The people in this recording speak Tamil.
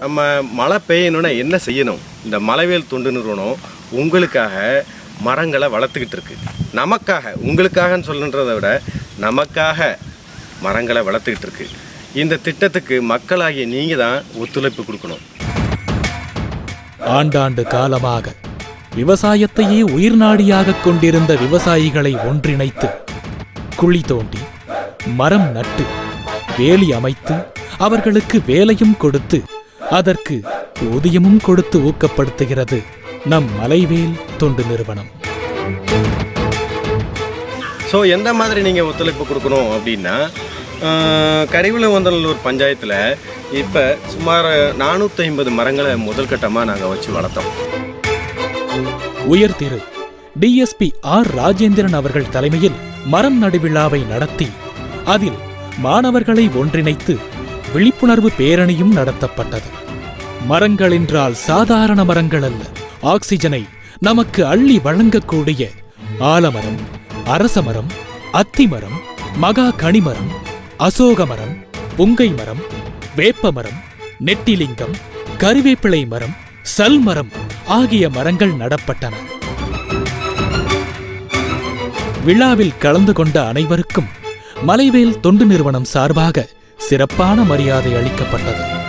நம்ம மழை பெய்யணும்னா என்ன செய்யணும்? இந்த மலைவேல் தொண்டு நிறுவனம் உங்களுக்காக மரங்களை வளர்த்துக்கிட்டு இருக்கு. நமக்காக உங்களுக்காகன்னு சொல்லுன்றதை விட நமக்காக மரங்களை வளர்த்துக்கிட்டு இருக்கு. இந்த திட்டத்துக்கு மக்களாகிய நீங்கள் தான் ஒத்துழைப்பு கொடுக்கணும். ஆண்டாண்டு காலமாக விவசாயத்தையே உயிர்நாடியாகக் கொண்டிருந்த விவசாயிகளை ஒன்றிணைத்து குழி தோண்டி மரம் நட்டு வேலி அமைத்து அவர்களுக்கு வேலையும் கொடுத்து அதற்கு ஊதியமும் கொடுத்து ஊக்கப்படுத்துகிறது நம் மலைவேல் தொண்டு நிறுவனம். ஸோ எந்த மாதிரி நீங்கள் ஒத்துழைப்பு கொடுக்கணும் அப்படின்னா கரிவிலவந்தலூர் பஞ்சாயத்தில் இப்போ சுமார் நானூற்றி ஐம்பது மரங்களை முதல் கட்டமாக நாங்கள் வச்சு வளர்த்தோம். உயர் திரு டிஎஸ்பி ஆர் ராஜேந்திரன் அவர்கள் தலைமையில் மரம் நடு விழாவை நடத்தி அதில் மாணவர்களை ஒன்றிணைத்து விழிப்புணர்வு பேரணியும் நடத்தப்பட்டது. மரங்கள் என்றால் சாதாரண மரங்கள் அல்ல ஆக்சிஜனை நமக்கு அள்ளி வழங்கக்கூடிய ஆலமரம் அரசமரம் அத்திமரம் மகா கனிமரம் அசோக மரம் புங்கை மரம் வேப்பமரம் நெட்டிலிங்கம் கருவேப்பிலை மரம் சல் மரம் ஆகிய மரங்கள் நடப்பட்டன. விழாவில் கலந்து கொண்ட அனைவருக்கும் மலைவேல் தொண்டு நிறுவனம் சார்பாக சிறப்பான மரியாதை அளிக்கப்பட்டது.